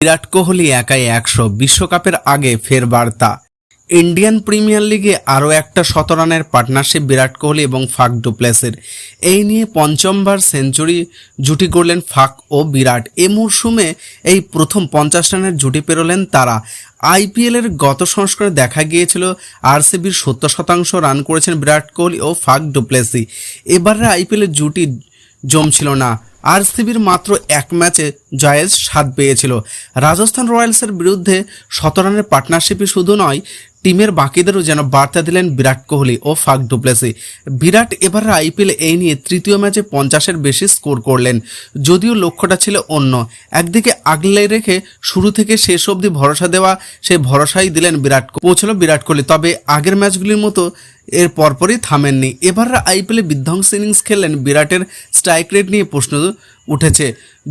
বিরাট কোহলি একাই একশো বিশ্বকাপের আগে ফের বার্তা। ইন্ডিয়ান প্রিমিয়ার লিগে আরও একটা শতরানের পার্টনারশিপ বিরাট কোহলি এবং ফাক ডুপ্লেসের। এই নিয়ে পঞ্চমবার সেঞ্চুরি জুটি করলেন ফাক ও বিরাট। এ মরশুমে এই প্রথম পঞ্চাশ রানের জুটি পেরোলেন তারা। আইপিএলের গত সংস্করণে দেখা গিয়েছিল, আরসিবির সত্তর শতাংশ রান করেছেন বিরাট কোহলি ও ফাক ডুপ্লেসি এবারের আইপিএলের জুটি জমছিল না। আরসিবির মাত্র এক ম্যাচে জয়েজ স্বাদ পেয়েছিল। রাজস্থান রয়্যালসের বিরুদ্ধে শতরানের পার্টনারশিপই শুধু নয় টিমের বাকিদেরও যেন বার্তা দিলেন বিরাট কোহলি ও ফাক ডুপ্লেসি। বিরাট এবারের আইপিএল এই নিয়ে তৃতীয় ম্যাচে পঞ্চাশের বেশি স্কোর করলেন, যদিও লক্ষ্যটা ছিল অন্য। একদিকে আগলে রেখে শুরু থেকে শেষ অবধি ভরসা দেওয়া, সে ভরসাই দিলেন বিরাট। পৌঁছলো বিরাট কোহলি। তবে আগের ম্যাচগুলির মতো এর পরপরই থামেননি। এবার আইপিএলে বিধ্বংসী ইনিংস খেললেন বিরাটের স্ট্রাইক রেট নিয়ে প্রশ্ন উঠেছে।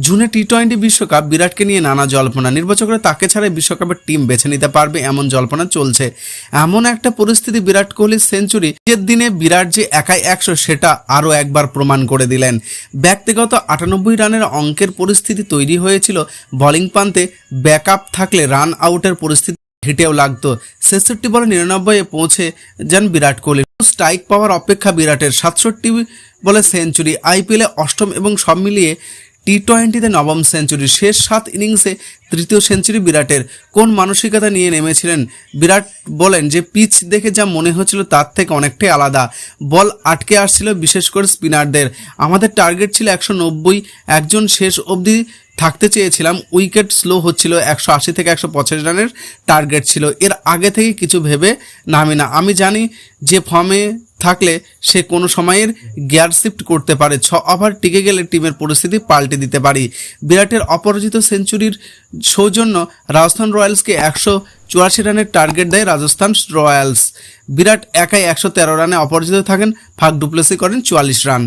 জুনে টি টোয়েন্টি বিশ্বকাপ বিরাটকে নিয়ে নানা জল্পনা। নির্বাচকরা তাকে ছাড়াই বিশ্বকাপের টিম বেছে নিতে পারবে এমন জল্পনা চলছে। এমন একটা পরিস্থিতি বিরাট কোহলির সেঞ্চুরি নিজের দিনে বিরাট যে একাই একশো, সেটা আরও একবার প্রমাণ করে দিলেন। ব্যক্তিগত আটানব্বই রানের অঙ্কের পরিস্থিতি তৈরি হয়েছিল। বোলিং প্রান্তে ব্যাকআপ থাকলে রান আউটের পরিস্থিতি হিটেও লাগতো। ছেষট্টি বলে নিরানব্বই পৌঁছে যান বিরাট কোহলি। স্ট্রাইক পাওয়ার অপেক্ষা বিরাটের সাতষট্টি বলে সেঞ্চুরি। আইপিএলে অষ্টম এবং সব মিলিয়ে টি টোয়েন্টিতে নবম সেঞ্চুরি শেষ সাত ইনিংসে তৃতীয় সেঞ্চুরি বিরাটের। কোন মানসিকতা নিয়ে নেমেছিলেন? বিরাট বলেন যে, পিচ দেখে যা মনে হচ্ছিল তার থেকে অনেকটাই আলাদা। বল আটকে আসছিল বিশেষ করে স্পিনারদের। আমাদের টার্গেট ছিল একশো নব্বই। একজন শেষ অবধি থাকতে চেয়েছিলাম। উইকেট স্লো হচ্ছিল একশো আশি থেকে একশো পঁচাশি রানের টার্গেট ছিল। এর আগে থেকে কিছু ভেবে নামি না। আমি জানি যে, ফর্মে থাকলে সে কোনো সময়ের গিয়ার শিফট করতে পারে। ছ ওভার টিকে গেলে টিমের পরিস্থিতি পাল্টে দিতে পারি। বিরাটের অপরাজিত সেঞ্চুরির সৌজন্য রাজস্থান রয়্যালসকে একশো চুরাশি রানের টার্গেট দেয় রাজস্থান রয়্যালস। বিরাট একাই একশো তেরো রানে অপরাজিত থাকেন, ফাঁক ডুপ্লেসি করেন চুয়াল্লিশ রান।